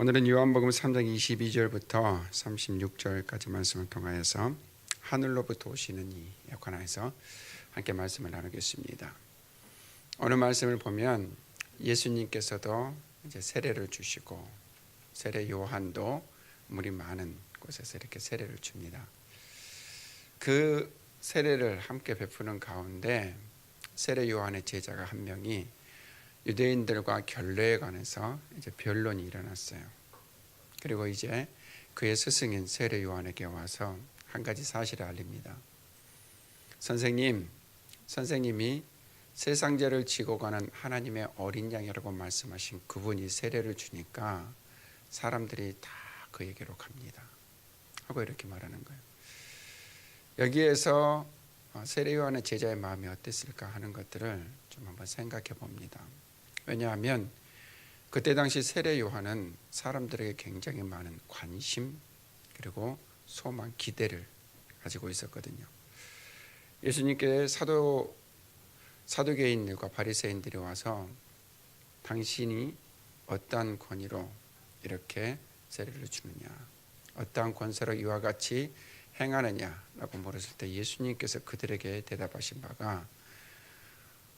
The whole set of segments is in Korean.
오늘은 요한복음 3장 22절부터 36절까지 말씀을 통하여서 하늘로부터 오시는 이 역관에서 함께 말씀을 나누겠습니다. 오늘 말씀을 보면 예수님께서도 이제 세례를 주시고 세례 요한도 물이 많은 곳에서 이렇게 세례를 줍니다. 그 세례를 함께 베푸는 가운데 세례 요한의 제자가 한 명이 유대인들과 결례에 관해서 이제 변론이 일어났어요. 그리고 이제 그의 스승인 세례 요한에게 와서 한 가지 사실을 알립니다. 선생님, 선생님이 세상죄를 지고 가는 하나님의 어린 양이라고 말씀하신 그분이 세례를 주니까 사람들이 다 그에게로 갑니다. 하고 이렇게 말하는 거예요. 여기에서 세례 요한의 제자의 마음이 어땠을까 하는 것들을 좀 한번 생각해 봅니다. 왜냐하면 그때 당시 세례 요한은 사람들에게 굉장히 많은 관심 그리고 소망, 기대를 가지고 있었거든요. 예수님께 사도 사두개인들과 바리새인들이 와서 당신이 어떠한 권위로 이렇게 세례를 주느냐, 어떠한 권세로 이와 같이 행하느냐라고 물었을 때 예수님께서 그들에게 대답하신 바가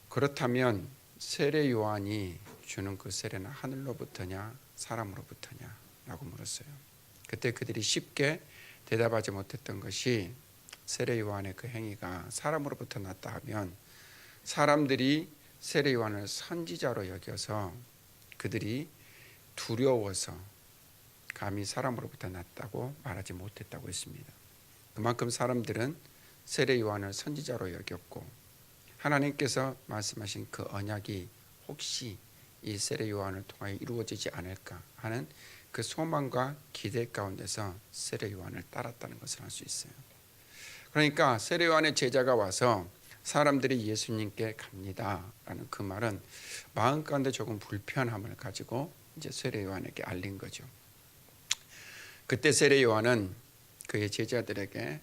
그렇다면 세례 요한이 주는 그 세례는 하늘로부터냐 사람으로부터냐라고 물었어요. 그때 그들이 쉽게 대답하지 못했던 것이 세례 요한의 그 행위가 사람으로부터 났다 하면 사람들이 세례 요한을 선지자로 여겨서 그들이 두려워서 감히 사람으로부터 났다고 말하지 못했다고 했습니다. 그만큼 사람들은 세례 요한을 선지자로 여겼고 하나님께서 말씀하신 그 언약이 혹시 이 세례 요한을 통하여 이루어지지 않을까 하는 그 소망과 기대 가운데서 세례 요한을 따랐다는 것을 알 수 있어요. 그러니까 세례 요한의 제자가 와서 사람들이 예수님께 갑니다라는 그 말은 마음 가운데 조금 불편함을 가지고 이제 세례 요한에게 알린 거죠. 그때 세례 요한은 그의 제자들에게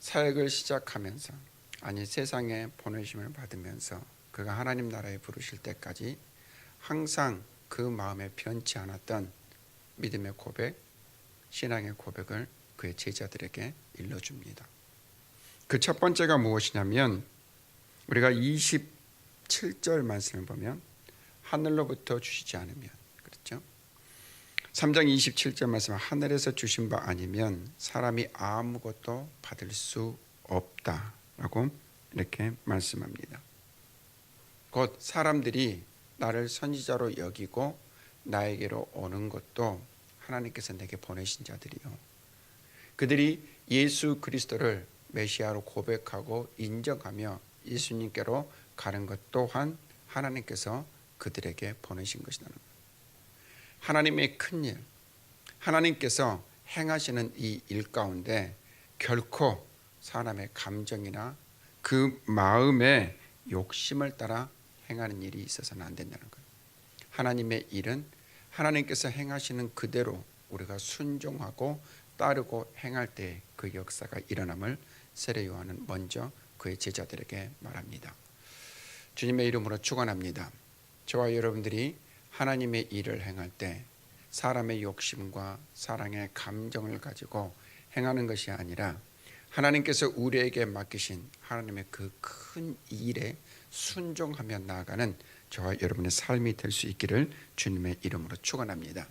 사역을 시작하면서 아니 세상에 보내심을 받으면서 그가 하나님 나라에 부르실 때까지 항상 그 마음에 변치 않았던 믿음의 고백, 신앙의 고백을 그의 제자들에게 일러줍니다. 그 첫 번째가 무엇이냐면 우리가 27절 말씀을 보면 하늘로부터 주시지 않으면 그렇죠? 3장 27절 말씀 하늘에서 주신 바 아니면 사람이 아무것도 받을 수 없다 라고 이렇게 말씀합니다. 곧 사람들이 나를 선지자로 여기고 나에게로 오는 것도 하나님께서 내게 보내신 자들이요. 그들이 예수 그리스도를 메시아로 고백하고 인정하며 예수님께로 가는 것 또한 하나님께서 그들에게 보내신 것이라는 것. 하나님의 큰 일, 하나님께서 행하시는 이 일 가운데 결코 사람의 감정이나 그 마음의 욕심을 따라 행하는 일이 있어서는 안 된다는 거예요. 하나님의 일은 하나님께서 행하시는 그대로 우리가 순종하고 따르고 행할 때 그 역사가 일어남을 세례 요한은 먼저 그의 제자들에게 말합니다. 주님의 이름으로 축원합니다. 저와 여러분들이 하나님의 일을 행할 때 사람의 욕심과 사랑의 감정을 가지고 행하는 것이 아니라 하나님께서 우리에게 맡기신 하나님의 그 큰 일에 순종하며 나아가는 저와 여러분의 삶이 될 수 있기를 주님의 이름으로 축원합니다.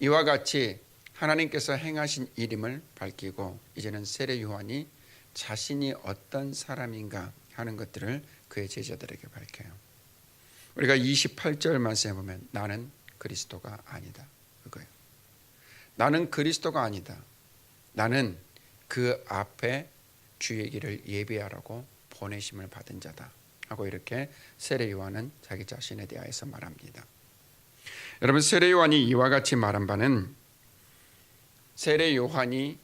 이와 같이 하나님께서 행하신 일임을 밝히고 이제는 세례 요한이 자신이 어떤 사람인가 하는 것들을 그의 제자들에게 밝혀요. 우리가 28절 말씀에 보면 나는 그리스도가 아니다. 그거예요. 나는 그리스도가 아니다. 나는 그 앞에 주의 길을 예비하라고 보내심을 받은 자다. 하고 이렇게 세례 요한은 자기 자신에 대하여서 말합니다. 여러분 세례 요한이 이와 같이 말한 바는 세례 요한이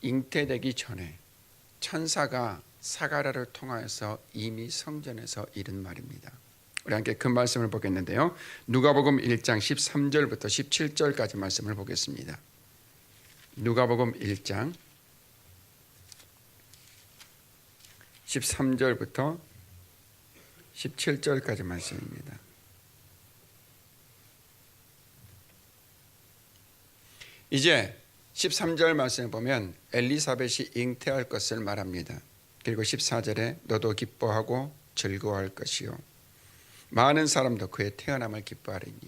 잉태되기 전에 천사가 사가랴를 통하여서 이미 성전에서 이른 말입니다. 우리 함께 그 말씀을 보겠는데요. 누가복음 1장 13절부터 17절까지 말씀을 보겠습니다. 누가복음 1장 13절부터 17절까지 말씀입니다. 이제 13절 말씀을 보면 엘리사벳이 잉태할 것을 말합니다. 그리고 14절에 너도 기뻐하고 즐거워할 것이요 많은 사람도 그의 태어남을 기뻐하리니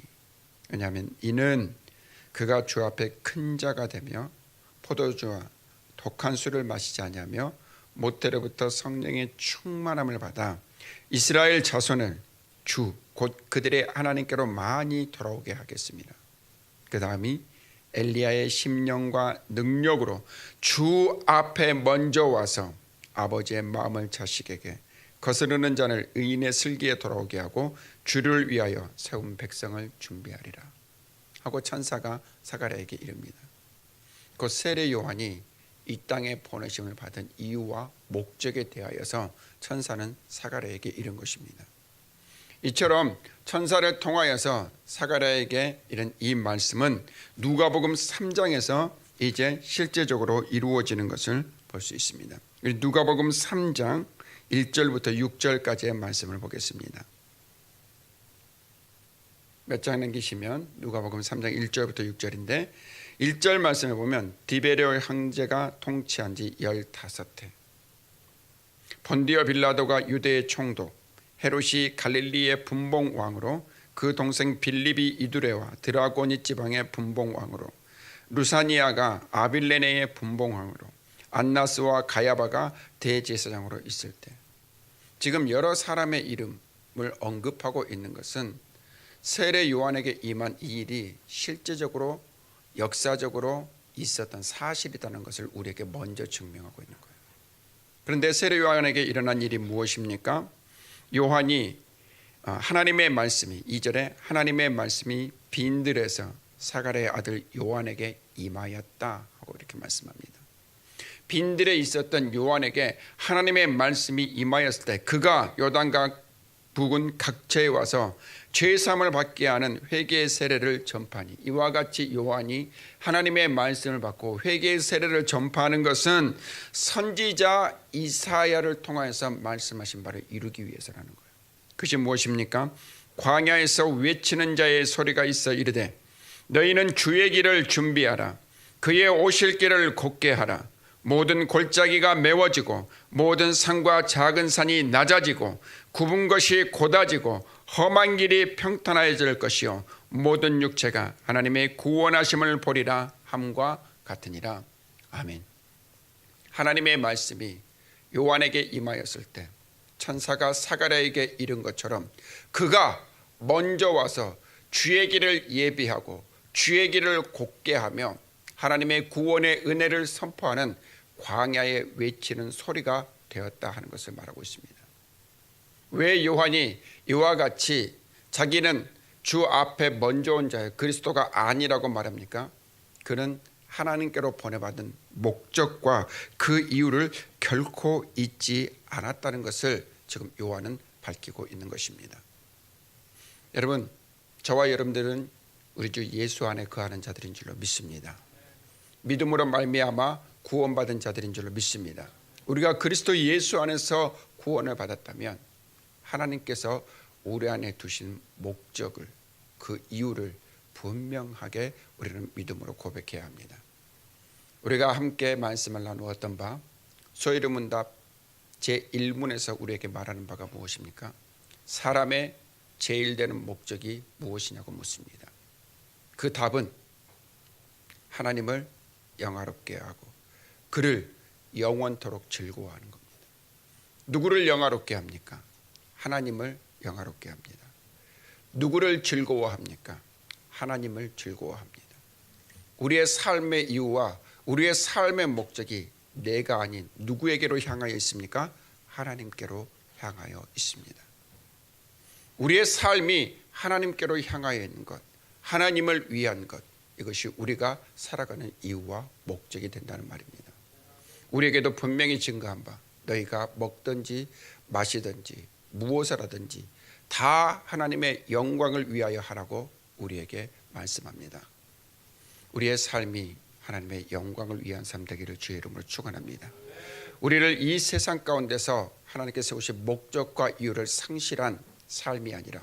왜냐하면 이는 그가 주 앞에 큰 자가 되며 포도주와 독한 술을 마시지 아니하며 모태로부터 성령의 충만함을 받아 이스라엘 자손을 주 곧 그들의 하나님께로 많이 돌아오게 하겠습니다. 그 다음이 엘리야의 심령과 능력으로 주 앞에 먼저 와서 아버지의 마음을 자식에게 거스르는 자를 의인의 슬기에 돌아오게 하고 주를 위하여 세운 백성을 준비하리라 하고 천사가 사가랴에게 이릅니다. 그 세례 요한이 이 땅에 보내심을 받은 이유와 목적에 대하여서 천사는 사가랴에게 이른 것입니다. 이처럼 천사를 통하여서 사가랴에게 이런 이 말씀은 누가복음 3장에서 이제 실제적으로 이루어지는 것을 볼 수 있습니다. 누가복음 3장 1절부터 6절까지의 말씀을 보겠습니다. 몇 장 남기시면 누가복음 3장 1절부터 6절인데 1절 말씀을 보면 디베레오 형제가 통치한 지 15해. 본디어 빌라도가 유대의 총독 헤롯이 갈릴리의 분봉 왕으로 그 동생 빌립이 이두레와 드라고니 지방의 분봉 왕으로 루사니아가 아빌레네의 분봉 왕으로 안나스와 가야바가 대제사장으로 있을 때. 지금 여러 사람의 이름을 언급하고 있는 것은 세례 요한에게 임한 이 일이 실제적으로 역사적으로 있었던 사실이라는 것을 우리에게 먼저 증명하고 있는 거예요. 그런데 세례 요한에게 일어난 일이 무엇입니까? 요한이 어, 하나님의 말씀이 2절에 하나님의 말씀이 빈들에서 사가랴의 아들 요한에게 임하였다 하고 이렇게 말씀합니다. 빈들에 있었던 요한에게 하나님의 말씀이 임하였을 때 그가 요단강 북은 각처에 와서 죄 사함을 받게 하는 회개의 세례를 전파하니 이와 같이 요한이 하나님의 말씀을 받고 회개의 세례를 전파하는 것은 선지자 이사야를 통하여서 말씀하신 바를 이루기 위해서라는 거예요. 그것이 무엇입니까? 광야에서 외치는 자의 소리가 있어 이르되 너희는 주의 길을 준비하라 그의 오실 길을 곧게 하라 모든 골짜기가 메워지고 모든 산과 작은 산이 낮아지고 굽은 것이 곧아지고 험한 길이 평탄해질 것이요 모든 육체가 하나님의 구원하심을 보리라 함과 같으니라 아멘. 하나님의 말씀이 요한에게 임하였을 때 천사가 사가랴에게 이른 것처럼 그가 먼저 와서 주의 길을 예비하고 주의 길을 곧게 하며 하나님의 구원의 은혜를 선포하는 광야에 외치는 소리가 되었다 하는 것을 말하고 있습니다. 왜 요한이 이와 같이 자기는 주 앞에 먼저 온 자예요. 그리스도가 아니라고 말합니까? 그는 하나님께로 보내받은 목적과 그 이유를 결코 잊지 않았다는 것을 지금 요한은 밝히고 있는 것입니다. 여러분, 저와 여러분들은 우리 주 예수 안에 거하는 자들인 줄로 믿습니다. 믿음으로 말미암아 구원받은 자들인 줄로 믿습니다. 우리가 그리스도 예수 안에서 구원을 받았다면 하나님께서 우리 안에 두신 목적을 그 이유를 분명하게 우리는 믿음으로 고백해야 합니다. 우리가 함께 말씀을 나누었던 바 소이르문답 제 1문에서 우리에게 말하는 바가 무엇입니까? 사람의 제일 되는 목적이 무엇이냐고 묻습니다. 그 답은 하나님을 영화롭게 하고 그를 영원토록 즐거워하는 겁니다. 누구를 영화롭게 합니까? 하나님을 영화롭게 합니다. 누구를 즐거워합니까? 하나님을 즐거워합니다. 우리의 삶의 이유와 우리의 삶의 목적이 내가 아닌 누구에게로 향하여 있습니까? 하나님께로 향하여 있습니다. 우리의 삶이 하나님께로 향하여 있는 것, 하나님을 위한 것, 이것이 우리가 살아가는 이유와 목적이 된다는 말입니다. 우리에게도 분명히 증거한 바, 너희가 먹든지 마시든지 무엇을 하든지 다 하나님의 영광을 위하여 하라고 우리에게 말씀합니다. 우리의 삶이 하나님의 영광을 위한 삶 되기를 주의 이름으로 축원합니다. 우리를 이 세상 가운데서 하나님께서 세우신 목적과 이유를 상실한 삶이 아니라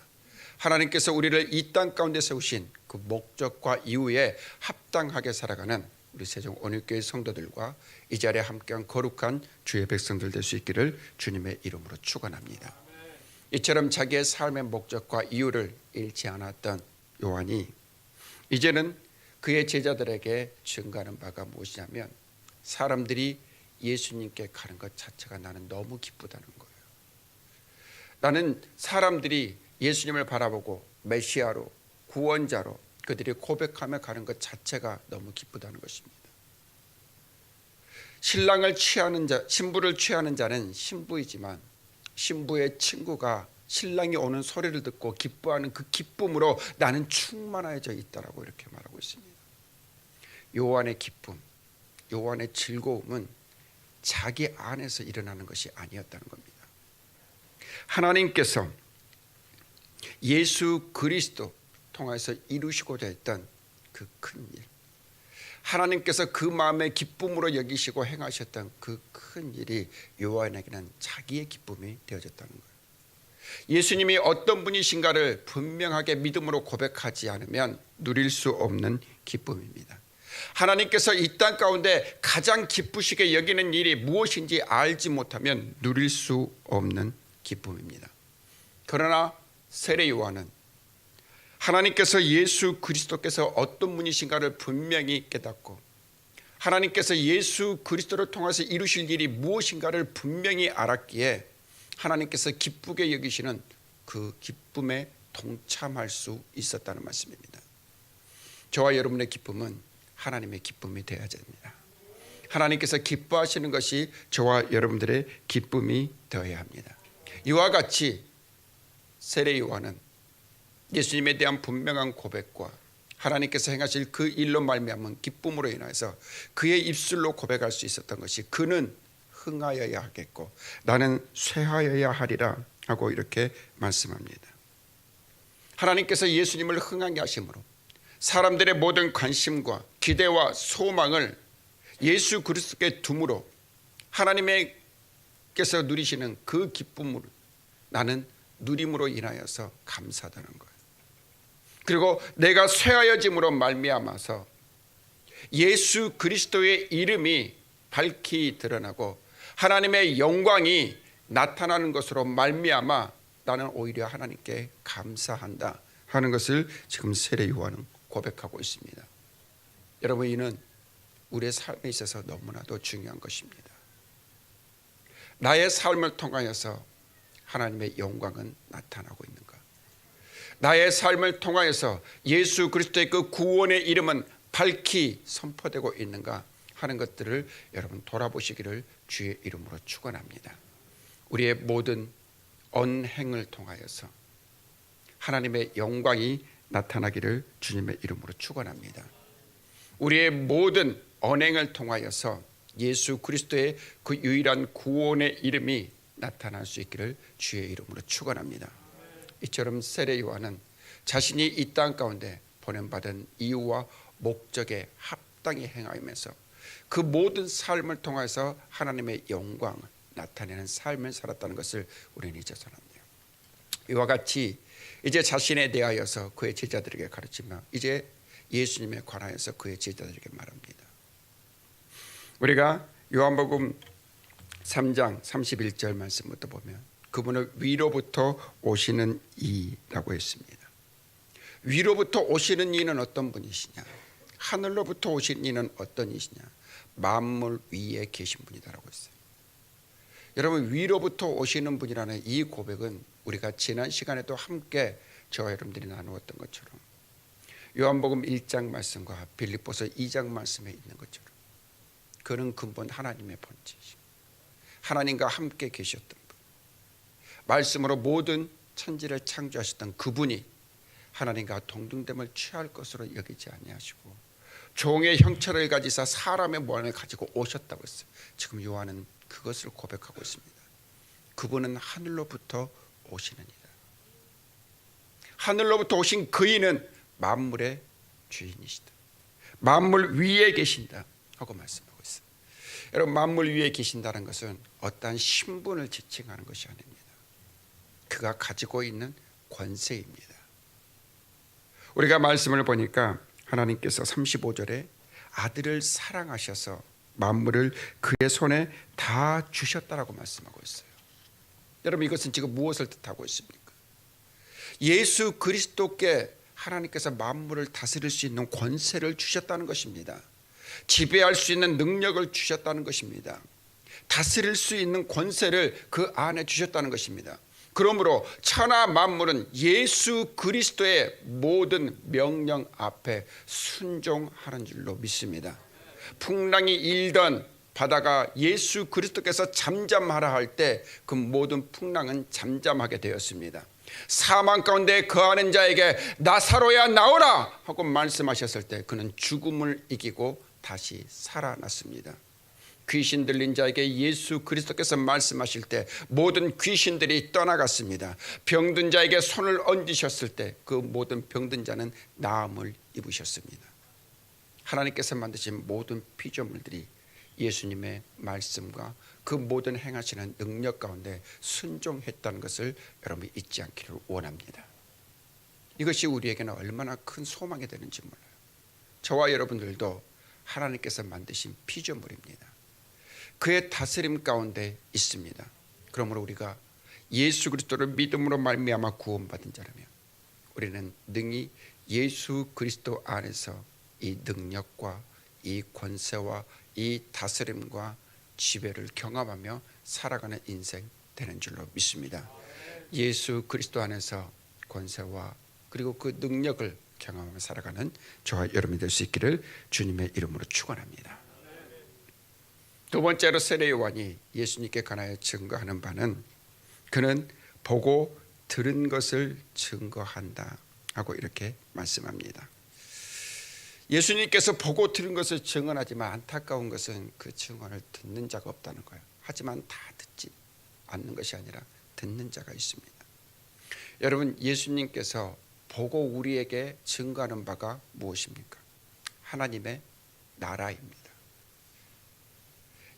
하나님께서 우리를 이 땅 가운데 세우신 그 목적과 이유에 합당하게 살아가는 우리 세종 온유교회 성도들과 이 자리에 함께한 거룩한 주의 백성들 될 수 있기를 주님의 이름으로 축원합니다. 이처럼 자기의 삶의 목적과 이유를 잃지 않았던 요한이 이제는 그의 제자들에게 증가하는 바가 무엇이냐면 사람들이 예수님께 가는 것 자체가 나는 너무 기쁘다는 거예요. 나는 사람들이 예수님을 바라보고 메시아로 구원자로 그들이 고백하며 가는 것 자체가 너무 기쁘다는 것입니다. 신랑을 취하는 자, 신부를 취하는 자는 신부이지만 신부의 친구가 신랑이 오는 소리를 듣고 기뻐하는 그 기쁨으로 나는 충만해져 있다라고 이렇게 말하고 있습니다. 요한의 기쁨, 요한의 즐거움은 자기 안에서 일어나는 것이 아니었다는 겁니다. 하나님께서 예수 그리스도 통해서 이루시고자 했던 그 큰 일, 하나님께서 그 마음의 기쁨으로 여기시고 행하셨던 그 큰 일이 요한에게는 자기의 기쁨이 되어졌다는 거예요. 예수님이 어떤 분이신가를 분명하게 믿음으로 고백하지 않으면 누릴 수 없는 기쁨입니다. 하나님께서 이 땅 가운데 가장 기쁘시게 여기는 일이 무엇인지 알지 못하면 누릴 수 없는 기쁨입니다. 그러나 세례 요한은 하나님께서 예수 그리스도께서 어떤 분이신가를 분명히 깨닫고 하나님께서 예수 그리스도를 통해서 이루실 일이 무엇인가를 분명히 알았기에 하나님께서 기쁘게 여기시는 그 기쁨에 동참할 수 있었다는 말씀입니다. 저와 여러분의 기쁨은 하나님의 기쁨이 되어야 됩니다. 하나님께서 기뻐하시는 것이 저와 여러분들의 기쁨이 되어야 합니다. 이와 같이 세례 요한은 예수님에 대한 분명한 고백과 하나님께서 행하실 그 일로 말미암은 기쁨으로 인해서 그의 입술로 고백할 수 있었던 것이 그는 흥하여야 하겠고 나는 쇠하여야 하리라 하고 이렇게 말씀합니다. 하나님께서 예수님을 흥하게 하심으로 사람들의 모든 관심과 기대와 소망을 예수 그리스도께 둠으로 하나님께서 누리시는 그 기쁨을 나는 누림으로 인하여서 감사하다는 거예요. 그리고 내가 쇠하여짐으로 말미암아서 예수 그리스도의 이름이 밝히 드러나고 하나님의 영광이 나타나는 것으로 말미암아 나는 오히려 하나님께 감사한다 하는 것을 지금 세례 요한은 고백하고 있습니다. 여러분 이는 우리의 삶에 있어서 너무나도 중요한 것입니다. 나의 삶을 통하여서 하나님의 영광은 나타나고 있는가? 나의 삶을 통하여서 예수 그리스도의 그 구원의 이름은 밝히 선포되고 있는가 하는 것들을 여러분 돌아보시기를 주의 이름으로 축원합니다. 우리의 모든 언행을 통하여서 하나님의 영광이 나타나기를 주님의 이름으로 축원합니다. 우리의 모든 언행을 통하여서 예수 그리스도의 그 유일한 구원의 이름이 나타날 수 있기를 주의 이름으로 축원합니다. 이처럼 세례 요한은 자신이 이 땅 가운데 보냄받은 이유와 목적에 합당히 행하면서 그 모든 삶을 통해서 하나님의 영광을 나타내는 삶을 살았다는 것을 우리는 잊어서는 안 돼요. 이와 같이 이제 자신에 대하여서 그의 제자들에게 가르치며 이제 예수님에 관하여서 그의 제자들에게 말합니다. 우리가 요한복음 3장 31절 말씀부터 보면 그분은 위로부터 오시는 이라고 했습니다. 위로부터 오시는 이는 어떤 분이시냐? 하늘로부터 오신 이는 어떤 이시냐? 만물 위에 계신 분이다라고 했어요. 여러분 위로부터 오시는 분이라는 이 고백은 우리가 지난 시간에도 함께 저와 여러분들이 나누었던 것처럼 요한복음 1장 말씀과 빌립보서 2장 말씀에 있는 것처럼 그는 근본 하나님의 본체이시 하나님과 함께 계셨던 분 말씀으로 모든 천지를 창조하셨던 그분이 하나님과 동등됨을 취할 것으로 여기지 아니하시고 종의 형체를 가지사 사람의 모양을 가지고 오셨다고 했어요. 지금 요한은 그것을 고백하고 있습니다. 그분은 하늘로부터 이다. 하늘로부터 오신 그이는 만물의 주인이시다. 만물 위에 계신다 하고 말씀하고 있어요. 여러분 만물 위에 계신다는 것은 어떠한 신분을 지칭하는 것이 아닙니다. 그가 가지고 있는 권세입니다. 우리가 말씀을 보니까 하나님께서 35절에 아들을 사랑하셔서 만물을 그의 손에 다 주셨다라고 말씀하고 있어요. 여러분 이것은 지금 무엇을 뜻하고 있습니까? 예수 그리스도께 하나님께서 만물을 다스릴 수 있는 권세를 주셨다는 것입니다. 지배할 수 있는 능력을 주셨다는 것입니다. 다스릴 수 있는 권세를 그 안에 주셨다는 것입니다. 그러므로 천하 만물은 예수 그리스도의 모든 명령 앞에 순종하는 줄로 믿습니다. 풍랑이 일던 바다가 예수 그리스도께서 잠잠하라 할 때 그 모든 풍랑은 잠잠하게 되었습니다. 사망 가운데 거하는 자에게 나사로야 나오라 하고 말씀하셨을 때 그는 죽음을 이기고 다시 살아났습니다. 귀신 들린 자에게 예수 그리스도께서 말씀하실 때 모든 귀신들이 떠나갔습니다. 병든 자에게 손을 얹으셨을 때 그 모든 병든 자는 나음을 입으셨습니다. 하나님께서 만드신 모든 피조물들이 예수님의 말씀과 그 모든 행하시는 능력 가운데 순종했다는 것을 여러분이 잊지 않기를 원합니다. 이것이 우리에게는 얼마나 큰 소망이 되는지 몰라요. 저와 여러분들도 하나님께서 만드신 피조물입니다. 그의 다스림 가운데 있습니다. 그러므로 우리가 예수 그리스도를 믿음으로 말미암아 구원받은 자라면 우리는 능히 예수 그리스도 안에서 이 능력과 이 권세와 이 다스림과 지배를 경험하며 살아가는 인생 되는 줄로 믿습니다. 예수 그리스도 안에서 권세와 그리고 그 능력을 경험하며 살아가는 저와 여러분이 될 수 있기를 주님의 이름으로 축원합니다. 두 번째로 세례 요한이 예수님께 관하여 증거하는 바는 그는 보고 들은 것을 증거한다 하고 이렇게 말씀합니다. 예수님께서 보고 들은 것을 증언하지만 안타까운 것은 그 증언을 듣는 자가 없다는 거예요. 하지만 다 듣지 않는 것이 아니라 듣는 자가 있습니다. 여러분 예수님께서 보고 우리에게 증거하는 바가 무엇입니까? 하나님의 나라입니다.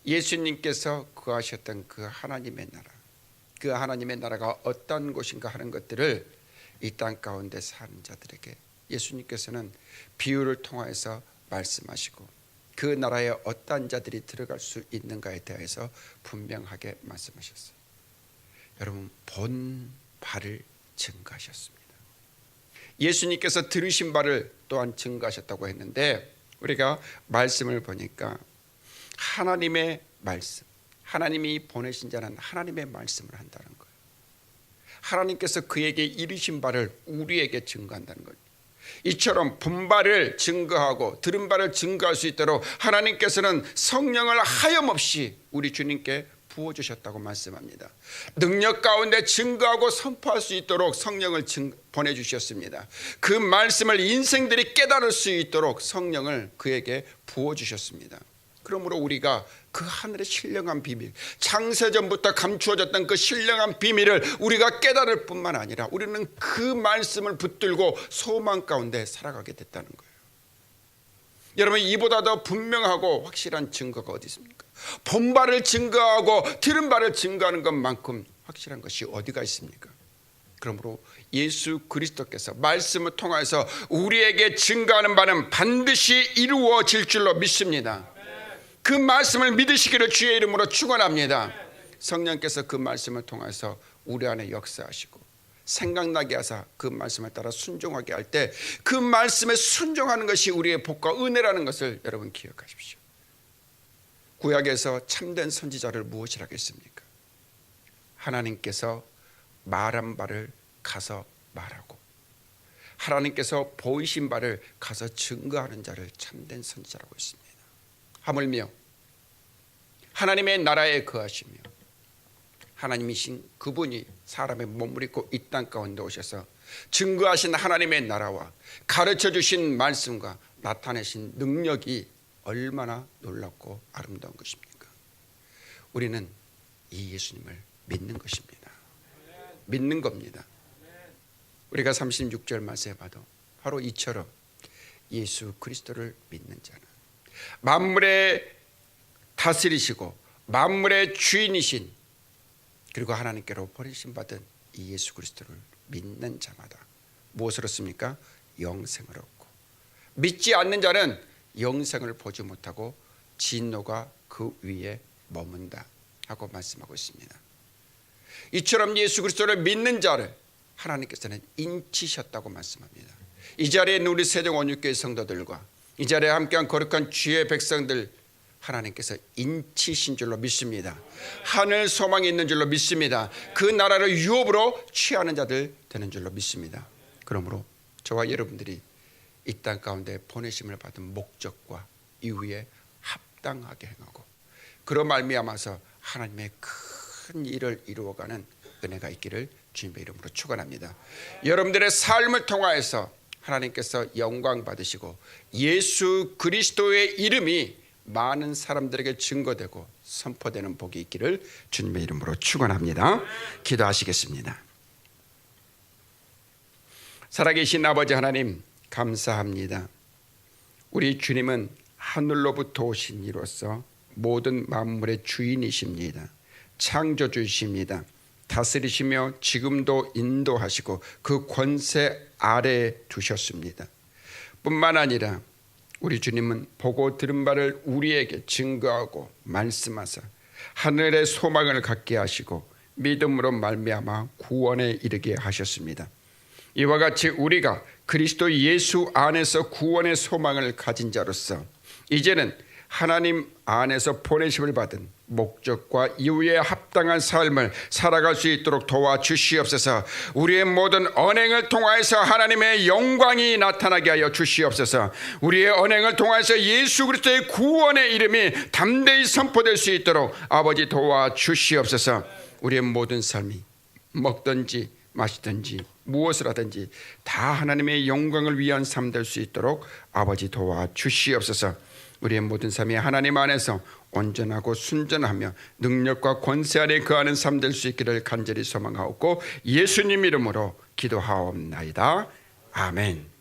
예수님께서 구하셨던 그 하나님의 나라, 그 하나님의 나라가 어떤 곳인가 하는 것들을 이 땅 가운데 사는 자들에게 예수님께서는 비유를 통하여서 말씀하시고 그 나라에 어떤 자들이 들어갈 수 있는가에 대해서 분명하게 말씀하셨어요. 여러분 본 바를 증가하셨습니다. 예수님께서 들으신 바를 또한 증가하셨다고 했는데 우리가 말씀을 보니까 하나님의 말씀, 하나님이 보내신 자는 하나님의 말씀을 한다는 거예요. 하나님께서 그에게 이르신 바를 우리에게 증거한다는 거예요. 이처럼 본 바를 증거하고 들은 바를 증거할 수 있도록 하나님께서는 성령을 하염없이 우리 주님께 부어주셨다고 말씀합니다. 능력 가운데 증거하고 선포할 수 있도록 성령을 보내주셨습니다. 그 말씀을 인생들이 깨달을 수 있도록 성령을 그에게 부어주셨습니다. 그러므로 우리가 그 하늘의 신령한 비밀, 창세전부터 감추어졌던 그 신령한 비밀을 우리가 깨달을 뿐만 아니라 우리는 그 말씀을 붙들고 소망 가운데 살아가게 됐다는 거예요. 여러분 이보다 더 분명하고 확실한 증거가 어디 있습니까? 본 바를 증거하고 들은 바를 증거하는 것만큼 확실한 것이 어디가 있습니까? 그러므로 예수 그리스도께서 말씀을 통해서 우리에게 증거하는 바는 반드시 이루어질 줄로 믿습니다. 그 말씀을 믿으시기를 주의 이름으로 축원합니다. 성령께서 그 말씀을 통해서 우리 안에 역사하시고 생각나게 하사 그 말씀을 따라 순종하게 할 때 그 말씀에 순종하는 것이 우리의 복과 은혜라는 것을 여러분 기억하십시오. 구약에서 참된 선지자를 무엇이라 했습니까? 하나님께서 말한 바를 가서 말하고 하나님께서 보이신 바를 가서 증거하는 자를 참된 선지자라고 했습니다. 하물며 하나님의 나라에 거하시며 하나님이신 그분이 사람의 몸을 입고 이 땅 가운데 오셔서 증거하신 하나님의 나라와 가르쳐 주신 말씀과 나타내신 능력이 얼마나 놀랍고 아름다운 것입니까? 우리는 이 예수님을 믿는 것입니다. 믿는 겁니다. 우리가 36절 말씀에 봐도 바로 이처럼 예수 그리스도를 믿는 자는 만물의 다스리시고 만물의 주인이신 그리고 하나님께로 버리심 받은 이 예수 그리스도를 믿는 자마다 무엇으로 씁니까? 영생을 얻고 믿지 않는 자는 영생을 보지 못하고 진노가 그 위에 머문다 하고 말씀하고 있습니다. 이처럼 예수 그리스도를 믿는 자를 하나님께서는 인치셨다고 말씀합니다. 이 자리에 우리 세종 원육교회 성도들과 이 자리에 함께한 거룩한 주의 백성들 하나님께서 인치신 줄로 믿습니다. 하늘 소망이 있는 줄로 믿습니다. 그 나라를 유업으로 취하는 자들 되는 줄로 믿습니다. 그러므로 저와 여러분들이 이 땅 가운데 보내심을 받은 목적과 이후에 합당하게 행하고 그로 말미암아서 하나님의 큰 일을 이루어가는 은혜가 있기를 주님의 이름으로 축원합니다. 여러분들의 삶을 통하여서 하나님께서 영광 받으시고 예수 그리스도의 이름이 많은 사람들에게 증거되고 선포되는 복이 있기를 주님의 이름으로 축원합니다. 기도하시겠습니다. 살아계신 아버지 하나님 감사합니다. 우리 주님은 하늘로부터 오신 이로서 모든 만물의 주인이십니다. 창조주이십니다. 다스리시며 지금도 인도하시고 그 권세 아래에 두셨습니다. 뿐만 아니라 우리 주님은 보고 들은 바를 우리에게 증거하고 말씀하사 하늘의 소망을 갖게 하시고 믿음으로 말미암아 구원에 이르게 하셨습니다. 이와 같이 우리가 그리스도 예수 안에서 구원의 소망을 가진 자로서 이제는 하나님 안에서 보내심을 받은 목적과 이후에 합당한 삶을 살아갈 수 있도록 도와주시옵소서. 우리의 모든 언행을 통하여서 하나님의 영광이 나타나게 하여 주시옵소서. 우리의 언행을 통하여서 예수 그리스도의 구원의 이름이 담대히 선포될 수 있도록 아버지 도와주시옵소서. 우리의 모든 삶이 먹든지 마시든지 무엇을 하든지 다 하나님의 영광을 위한 삶 될 수 있도록 아버지 도와주시옵소서 우리의 모든 삶이 하나님 안에서 온전하고 순전하며 능력과 권세 아래 거하는 삶 될 수 있기를 간절히 소망하옵고 예수님 이름으로 기도하옵나이다. 아멘.